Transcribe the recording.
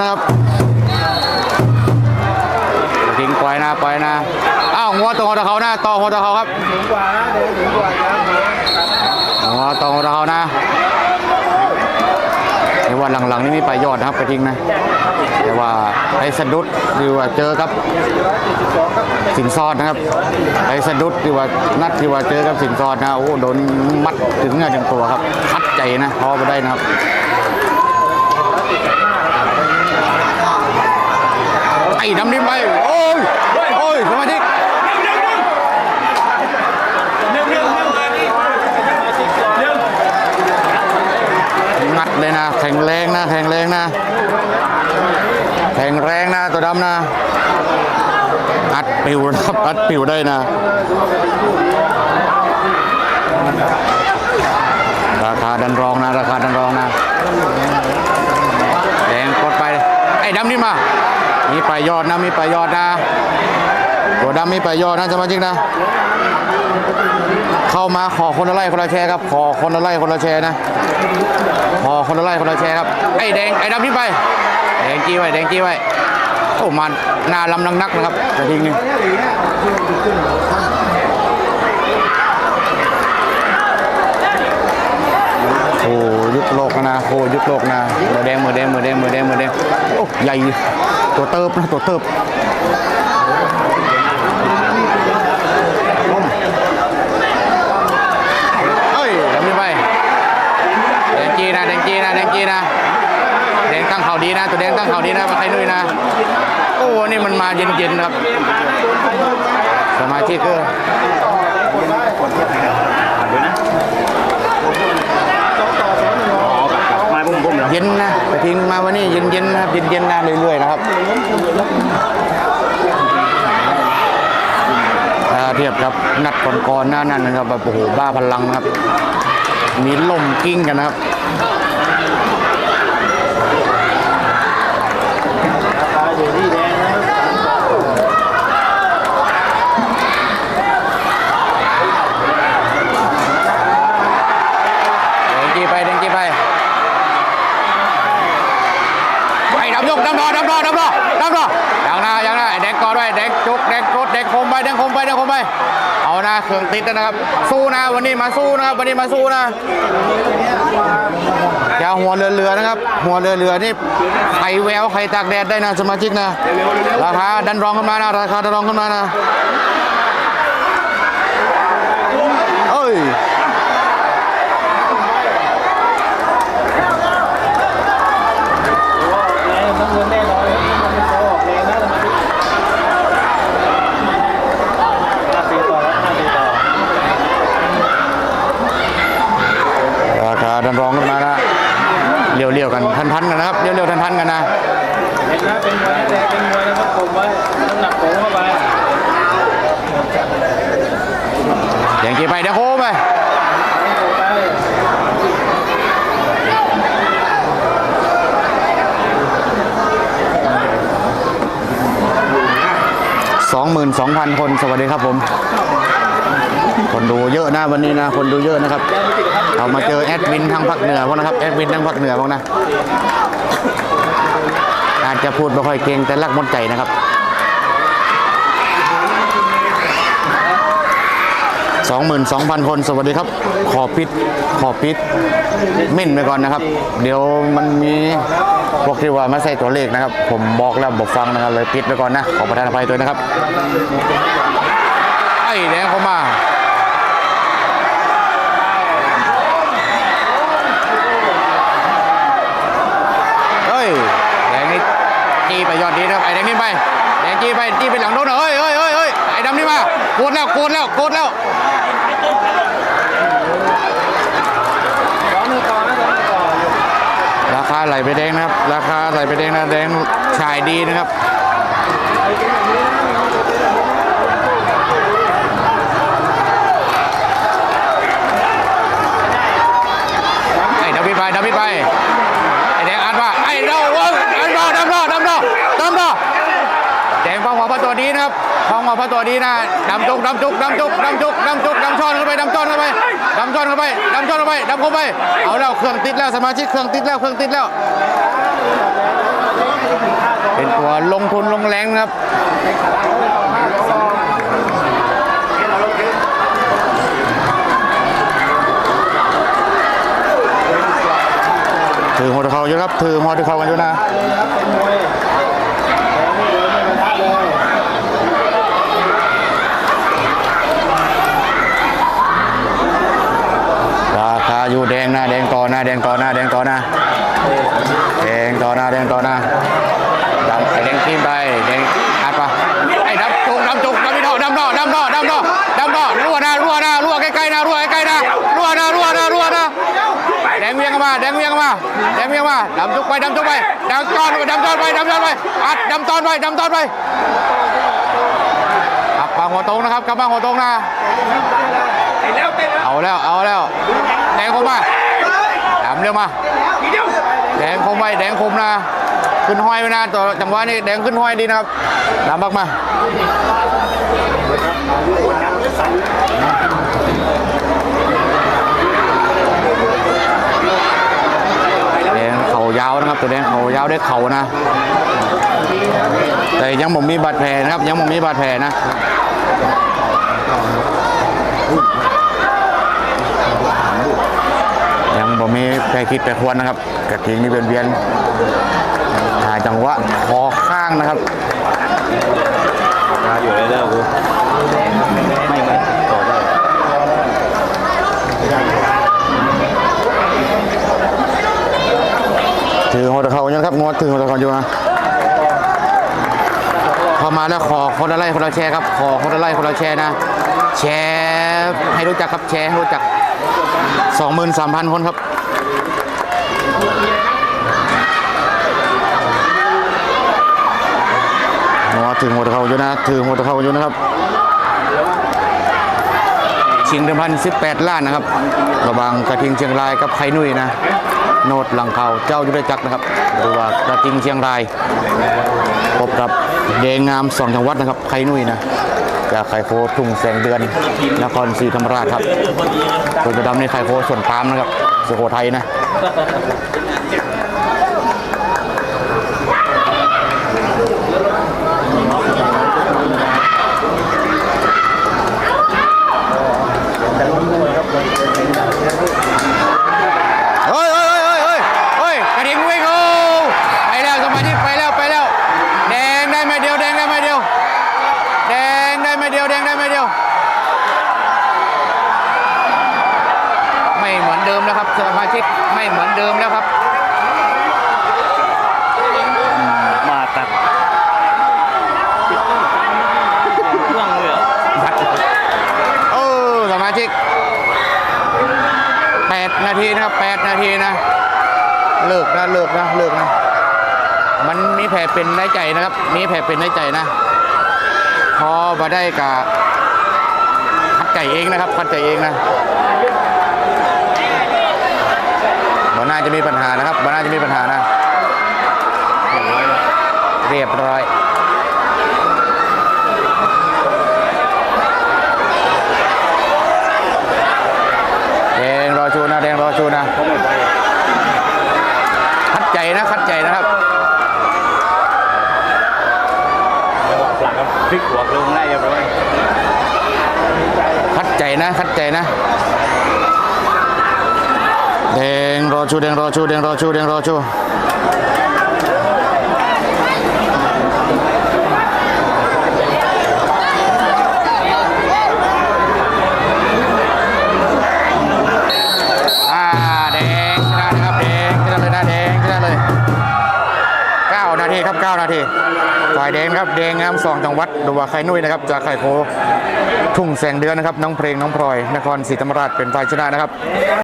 ครับทิ้งปล่อยนะปล่อยนะอ้าวงัวตรงหัวตะเขานะต่อหัวตะเขาครับสูงกว่านะเดี๋ยวสูงกว่าครับงัวตรงหัวตะเขานะในวันหลังๆนี่มีปลายยอดนะครับไปทิ้งนะ แต่ว่าไอ้สะดุดหรือว่าเจอกับสินซอดนะครับไอ้สะดุดหรือว่านัดที่ว่าเจอกับสินซอดนะโอ้โหโดนมัดถึงเงาถึงตัวครับคัดใจนะพอไปได้นะครับ ไอ้น้ำนิ่มไป โอ้ย โอ้ยสมาธิงัดเลยนะ แข็งแรงนะ แข็งแรงนะ แข็งแรงนะตัวดำนะ อัดปิวนะอัดปิวได้นะ ราคาดันรองนะ ราคาดันรองนะ แดงกดไป ไอ้ดำนี่มา มีปลายยอดนะ มีปลายยอดนะตัวดำมีปลายยอดนะสมาชิกนะ เข้ามาขอคนละไล่คนละแชร์ครับ ขอคนละไล่คนละแชร์นะ ขอคนละไล่คนละแชร์ครับ ไอ้แดงไอ้ดำนี่ไป แดงกี้ไว้ แดงกี้ไว้ โอ้มันหน้าลำนักนักนะครับจะทิ้งนี่โอ้ยุคโลก นะโอ้ยุคโลกนะมือแดงมือแดงมือแดงมือแดงมือแดงโอ้ใหญ่ตัวเติบนะตัวเติบเอ้ยทำยังไปแดงจีนะแดงจีนะแดงจีนะแดงตั้งเขาดีนะตัวแดงตั้งเขาดีนะมาใครนุ้ยนะโอ้นี่มันมาเย็นๆครับสมาชิกก็มาบุ้มบุ้มแล้ว เย็นนะแต่ทิ้งมาวันนี้เย็นเย็นนะครับเย็นๆนะเรื่อยๆนะครับถ้าเทียบครับนัดก่อนๆหน้านั้นนะครับแบบโอ้โหบ้าพลังนะครับมีลมกิ้งกันนะครับ ราคาอยู่ที่แดงนะครับ เดินจีไปเดินจีไปไปดำยกดำรอดำรอดำรอดำรออย่างหน้าอย่างหน้าแดงกอดไว้แดงจุกแดงกดแดงคมไปแดงคม ไป เอานะเครื่องติดนะครับ สู้นะวันนี้มาสู้นะครับ วันนี้มาสู้นะอย่าหัวเรือเรือนะครับ หัวเรือเรือนี่ไขแววไขตากแดดได้นะสมาชิกนะราคาดันรองขึ้นมานะราคาดันรองขึ้นมานะเอ้ย แดงน้ำเงินแน่นอนมันไม่โตออกแดงนะทำไมห้าปีต่อแล้วห้าปีต่อ ราคาดันรองขึ้นมานะเลี้ยวๆกันทันๆกันนะครับเลี้ยวๆ ทันๆกันนะเห็นนะเป็นมวยแดงเป็นมวยนะครับผมไว้น้ำหนักโผล่เข้าไปเดี๋ยวกี่ไปเดี๋ยวโค้งไปโผล่ไปสองหมื่นสองพันคนสวัสดีครับผม คนดูเยอะนะวันนี้นะ คนดูเยอะนะครับ เรามาเจอแอดมินทางภาคเหนือพวกนะครับ แอดมินทางภาคเหนือพวกนะ อาจจะพูดไม่ค่อยเก่งแต่รักมดใจนะครับสองหมื่นสองพันคน สวัสดีครับ ขอปิด ขอปิดเม่นไปก่อนนะครับ เดี๋ยวมันมีพวกที่ว่ามาใส่ตัวเลขนะครับ ผมบอกแล้วบอกฟังนะครับเลยปิดไปก่อนนะ ขอประทานอภัยด้วยนะครับ ไอ้แดงเข้ามา เฮ้ย แดงนี่จี้ไปยอดดีนะครับ ไอ้แดงนี่ไป แดง จี้ไปจี้ไปหลังโดนเฮ้ยเฮ้ยเฮ้ยเฮ้ยไอ้ดำนี่มาโกดแล้วโกดแล้วโกดแล้วสองมือต่อนะสองมือต่ออยู่ราคาไหลไปแดงนะครับ ราคาไหลไปแดงนะแดงชายดีนะครับ ไอ้ดำพี่ไปดำพี่ไป ไอ้แดงอัดว่าไอ้เราเว้ยอัดรอดำรอดำรอดำรอแดงฟังหัวพระตัวดีนะครับ พระตัวดีนะดำจุกดำจุกดำจุกดำจุกดำจุกดำช่อนเข้าไปดำช่อนเข้าไปดำช่อนเข้าไปดำช่อนเข้าไปดำเข้าไปเอาแล้วเครื่องติดแล้วสมาชิกเครื่องติดแล้วเครื่องติดแล้วก็นตัวลงทุนลงแรงครับถือหัวตะเขาเยอะครับถือหัวตะเขากันอยู่นะ ครับเป็นมวยแดงนี่เลยไม่กระทะเลย ราคาอยู่แดงหน้า แดงต่อหน้าแดงต่อหน้าแดงต่อหน้าแดงต่อหน้าแดงต่อหน้าดำไอแดงทีมไปแดงอัดปะไอ้ดำจุกดำจุกดำไม่ท่อดำท่อดำท่อดำท่อดำท่อรั่วนะรั่วนะรั่วใกล้ๆนะรั่วใกล้ๆนะรั่วนะรั่วนะรั่วนะแดงเวียงเข้ามาแดงเวียงเข้ามาแดงเวียงเข้ามาดำจุกไปดำจุกไปดำจอนไปดำจอนไปดำจอนไปอัดดำตอนไปดำตอนไปขับปางหัวตรงนะครับขับปางหัวตรงนะเอาแล้วเอาแล้วแดงคมมาดำ เร็วมาแดงคมไปแดงคมนะ ขึ้นห้อยไปนะต่อจังหวะนี้แดงขึ้นห้อยดีนะครับดำบักมาแดงเข่ายาวนะครับ ตัวแดงเข่ายาวได้เข่านะ แต่ยังผมมีบาดแผลนะครับ ยังผมมีบาดแผลนะ ยัง บ่มีแปรคิดแปรควรนะครับกระทิงนี่เวียนเวียนหาจังหวะคอข้างนะครับมาอยู่เลยเด้อกูไม่ไม่ต่อได้ถือหัวตะเขาอยู่นะครับงดถือหัวตะเขาอยู่นะเข้ามาแล้วขอคนละไล่คนละแชร์ครับ ขอคนละไล่คนละแชร์นะ แชร์ให้รู้จักครับแชร์ให้รู้จัก 23,000 คนครับหัวถึงหัวเขาอยู่นะถือหัวเขาอยู่นะครับ ชิงเดิมพัน18ล้านนะครับ ระหว่างกระทิงเชียงรายกับไข่นุ่ยนะ โนดหลังเขาเจ้ายุทธจักรนะครับ หรือว่ากระทิงเชียงรายพบกับเดงงามสองจังหวัดนะครับไข่นุ่ยนะ จากไข่โคทุ่งแสงเดือนนครศรีธรรมราชครับตัวจะดำในไข่โคส่วนปามนะครับสุโขทัยนะ เฮ้ยเฮ้ยเฮ้ยเฮ้ยเฮ้ยกระดิ่งวิ่งโอ้ไปแล้วสมาชิกไปแล้วไปแล้ว แดงได้ไม่เดียวแดงได้ไม่เดียว แดงได้ไม่เดียวแดงได้ไม่เดียว ไม่เหมือนเดิมแล้วครับสมาชิกไม่เหมือนเดิมแล้วครับ มาตัดเครื่องเลยเหรอเออสมาชิก8นาทีนะครับ8นาทีนะ เลิกนะเลิกนะเลิกนะ มันมีแผลเป็นในใจนะครับ มีแผลเป็นในใจนะ พอมาได้กับคัดใจเองนะครับคัดใจเองนะ น่าจะมีปัญหานะครับบ่น่าจะมีปัญหานะ เรียบร้อยแดงรอชูนะแดงรอชูนะคัดใจนะคัดใจนะครับหลังก็พลิกหัวลงได้เรียบร้อยคัดใจนะคัดใจนะ แดงร อชูแดงรอชูแดงรอชูแดงรอชูอ่าแดงครับแดงชนะเลยนะแดงชนะเลย9นาทีครับ9นาทีฝ่ายแดงครับแดงงามสองจังหวัดดูว่าไข่นุ่ยนะครับจากไข่โคทุ่งแสงเดือนนะครับน้องเพลงน้องพลอย นครศรีธรรมราชเป็นฝ่ายชนะนะครับ